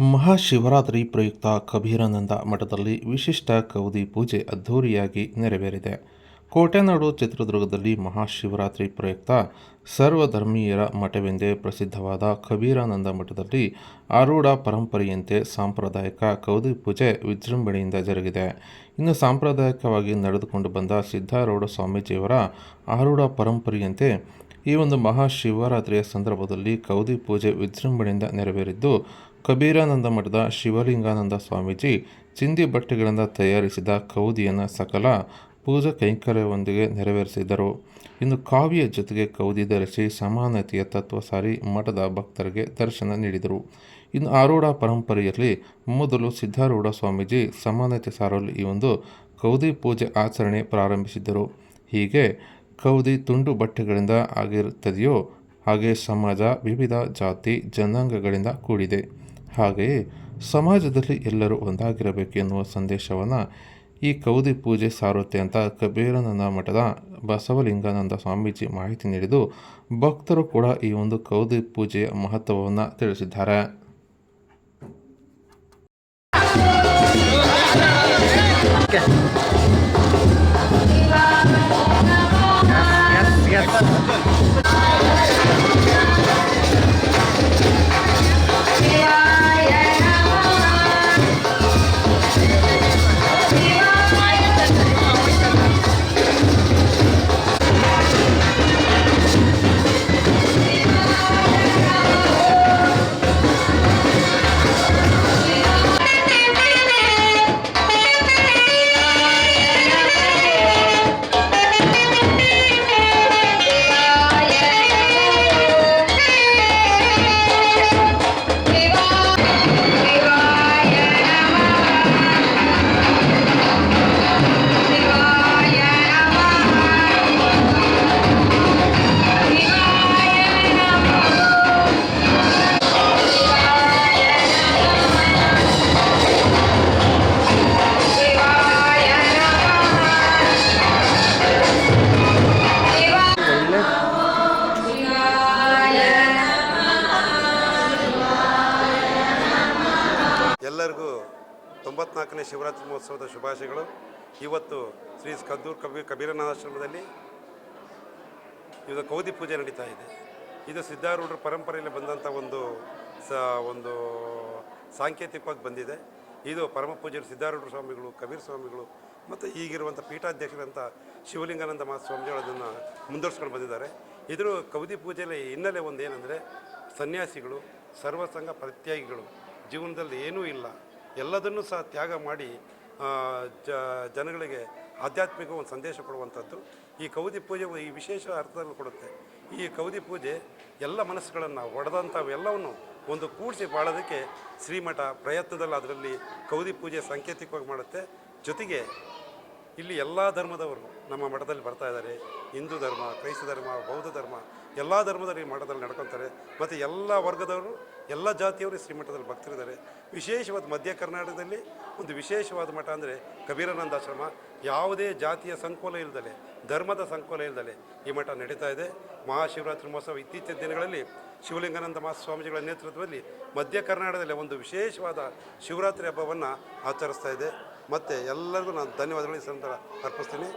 ಮಹಾಶಿವರಾತ್ರಿ ಪ್ರಯುಕ್ತ ಕಬೀರಾನಂದ ಮಠದಲ್ಲಿ ವಿಶಿಷ್ಟ ಕೌದಿ ಪೂಜೆ ಅದ್ಧೂರಿಯಾಗಿ ನೆರವೇರಿದೆ. ಕೋಟೆನಾಡು ಚಿತ್ರದುರ್ಗದಲ್ಲಿ ಮಹಾಶಿವರಾತ್ರಿ ಪ್ರಯುಕ್ತ ಸರ್ವಧರ್ಮೀಯರ ಮಠವೆಂದೇ ಪ್ರಸಿದ್ಧವಾದ ಕಬೀರಾನಂದ ಮಠದಲ್ಲಿ ಆರೂಢ ಪರಂಪರೆಯಂತೆ ಸಾಂಪ್ರದಾಯಿಕ ಕೌದಿ ಪೂಜೆ ವಿಜೃಂಭಣೆಯಿಂದ ಜರುಗಿದೆ. ಇನ್ನು ಸಾಂಪ್ರದಾಯಿಕವಾಗಿ ನಡೆದುಕೊಂಡು ಬಂದ ಸಿದ್ಧಾರೂಢ ಸ್ವಾಮೀಜಿಯವರ ಆರೂಢ ಪರಂಪರೆಯಂತೆ ಈ ಒಂದು ಮಹಾಶಿವರಾತ್ರಿಯ ಸಂದರ್ಭದಲ್ಲಿ ಕೌದಿ ಪೂಜೆ ವಿಜೃಂಭಣೆಯಿಂದ ನೆರವೇರಿದ್ದು, ಕಬೀರಾನಂದ ಮಠದ ಶಿವಲಿಂಗಾನಂದ ಸ್ವಾಮೀಜಿ ಚಿಂದಿ ಬಟ್ಟೆಗಳಿಂದ ತಯಾರಿಸಿದ ಕೌದಿಯನ್ನು ಸಕಲ ಪೂಜಾ ಕೈಂಕರ್ಯವೊಂದಿಗೆ ನೆರವೇರಿಸಿದರು. ಇನ್ನು ಕಾವ್ಯ ಜೊತೆಗೆ ಕೌದಿ ಧರಿಸಿ ಸಮಾನತೆಯ ತತ್ವ ಸಾರಿ ಮಠದ ಭಕ್ತರಿಗೆ ದರ್ಶನ ನೀಡಿದರು. ಇನ್ನು ಆರೂಢ ಪರಂಪರೆಯಲ್ಲಿ ಮೊದಲು ಸಿದ್ಧಾರೂಢ ಸ್ವಾಮೀಜಿ ಸಮಾನತೆ ಸಾರಲು ಈ ಒಂದು ಕೌದಿ ಪೂಜೆ ಆಚರಣೆ ಪ್ರಾರಂಭಿಸಿದ್ದರು. ಹೀಗೆ ಕೌದಿ ತುಂಡು ಬಟ್ಟೆಗಳಿಂದ ಆಗಿರುತ್ತದೆಯೋ, ಹಾಗೆ ಸಮಾಜ ವಿವಿಧ ಜಾತಿ, ಜನಾಂಗಗಳಿಂದ ಕೂಡಿದೆ. ಹಾಗೆಯೇ ಸಮಾಜದಲ್ಲಿ ಎಲ್ಲರೂ ಒಂದಾಗಿರಬೇಕು ಎನ್ನುವ ಸಂದೇಶವನ್ನು ಈ ಕೌದಿ ಪೂಜೆ ಸಾರುತ್ತೆ ಅಂತ ಕಬೀರಾನಂದ ಮಠದ ಬಸವಲಿಂಗಾನಂದ ಸ್ವಾಮೀಜಿ ಮಾಹಿತಿ ನೀಡಿದ್ದು, ಭಕ್ತರು ಕೂಡ ಈ ಒಂದು ಕೌದಿ ಪೂಜೆಯ ಮಹತ್ವವನ್ನು ತಿಳಿಸಿದ್ದಾರೆ. ಎಲ್ಲರಿಗೂ ತೊಂಬತ್ನಾಲ್ಕನೇ ಶಿವರಾತ್ರಿ ಮಹೋತ್ಸವದ ಶುಭಾಶಯಗಳು. ಇವತ್ತು ಶ್ರೀ ಕದ್ದೂರ್ ಕಬೀರ್ ಕಬೀರನಾಥಾಶ್ರಮದಲ್ಲಿ ಇದು ಕೌದಿ ಪೂಜೆ ನಡೀತಾ ಇದೆ. ಇದು ಸಿದ್ಧಾರೂಢರ ಪರಂಪರೆಯಲ್ಲಿ ಬಂದಂಥ ಒಂದು ಸ, ಒಂದು ಸಾಂಕೇತಿಕವಾಗಿ ಬಂದಿದೆ. ಇದು ಪರಮ ಪೂಜ್ಯರು ಸಿದ್ಧಾರೂಢ ಸ್ವಾಮಿಗಳು, ಕಬೀರ್ ಸ್ವಾಮಿಗಳು ಮತ್ತು ಈಗಿರುವಂಥ ಪೀಠಾಧ್ಯಕ್ಷರಂಥ ಶಿವಲಿಂಗಾನಂದ ಮಹಾ ಸ್ವಾಮಿಗಳು ಅದನ್ನು ಮುಂದುವರ್ಸ್ಕೊಂಡು ಬಂದಿದ್ದಾರೆ. ಇದರ ಕೌದಿ ಪೂಜೆಯಲ್ಲಿ ಹಿನ್ನೆಲೆ ಒಂದು ಏನಂದರೆ ಸನ್ಯಾಸಿಗಳು, ಸರ್ವಸಂಗ ಪ್ರತ್ಯಾಗಿಗಳು. ಜೀವನದಲ್ಲಿ ಏನೂ ಇಲ್ಲ. ಎಲ್ಲದನ್ನೂ ಸಹ ತ್ಯಾಗ ಮಾಡಿ ಜನಗಳಿಗೆ ಆಧ್ಯಾತ್ಮಿಕ ಒಂದು ಸಂದೇಶ ಕೊಡುವಂಥದ್ದು ಈ ಕೌದಿ ಪೂಜೆ ಈ ವಿಶೇಷ ಅರ್ಥದಲ್ಲಿ ಕೊಡುತ್ತೆ. ಈ ಕೌದಿ ಪೂಜೆ ಎಲ್ಲ ಮನಸ್ಸುಗಳನ್ನು ಒಡೆದಂಥವೆಲ್ಲವನ್ನು ಒಂದು ಕೂಡಿಸಿ ಬಾಳೋದಕ್ಕೆ ಶ್ರೀಮಠ ಪ್ರಯತ್ನದಲ್ಲಿ ಅದರಲ್ಲಿ ಕೌದಿ ಪೂಜೆ ಸಾಂಕೇತಿಕವಾಗಿ ಮಾಡುತ್ತೆ. ಜೊತೆಗೆ ಇಲ್ಲಿ ಎಲ್ಲ ಧರ್ಮದವರು ನಮ್ಮ ಮಠದಲ್ಲಿ ಬರ್ತಾ ಇದ್ದಾರೆ. ಹಿಂದೂ ಧರ್ಮ, ಕ್ರೈಸ್ತ ಧರ್ಮ, ಬೌದ್ಧ ಧರ್ಮ ಎಲ್ಲ ಧರ್ಮದಲ್ಲಿ ಮಠದಲ್ಲಿ ನಡ್ಕೊತಾರೆ. ಮತ್ತು ಎಲ್ಲ ವರ್ಗದವರು, ಎಲ್ಲ ಜಾತಿಯವರು ಈ ಶ್ರೀಮಠದಲ್ಲಿ ಭಕ್ತರಿದ್ದಾರೆ. ವಿಶೇಷವಾದ ಮಧ್ಯ ಕರ್ನಾಟಕದಲ್ಲಿ ಒಂದು ವಿಶೇಷವಾದ ಮಠ ಅಂದರೆ ಕಬೀರಾನಂದಾಶ್ರಮ ಯಾವುದೇ ಜಾತಿಯ ಸಂಕೋಲ ಇಲ್ಲದಲೆ ಧರ್ಮದ ಸಂಕೋಲ ಇಲ್ಲದಲೆ ಈ ಮಠ ನಡೀತಾ ಇದೆ. ಮಹಾಶಿವರಾತ್ರಿ ಮಹೋತ್ಸವ ಇತ್ತೀಚಿನ ದಿನಗಳಲ್ಲಿ ಶಿವಲಿಂಗಾನಂದ ಮಹಾಸ್ವಾಮೀಜಿಗಳ ನೇತೃತ್ವದಲ್ಲಿ ಮಧ್ಯ ಕರ್ನಾಟಕದಲ್ಲಿ ಒಂದು ವಿಶೇಷವಾದ ಶಿವರಾತ್ರಿ ಹಬ್ಬವನ್ನು ಆಚರಿಸ್ತಾ ಇದೆ. ಮತ್ತು ಎಲ್ಲರಿಗೂ ನಾನು ಧನ್ಯವಾದಗಳು. ಈ ಸಂದರ್ಭ ಅರ್ಪಿಸ್ತೀನಿ.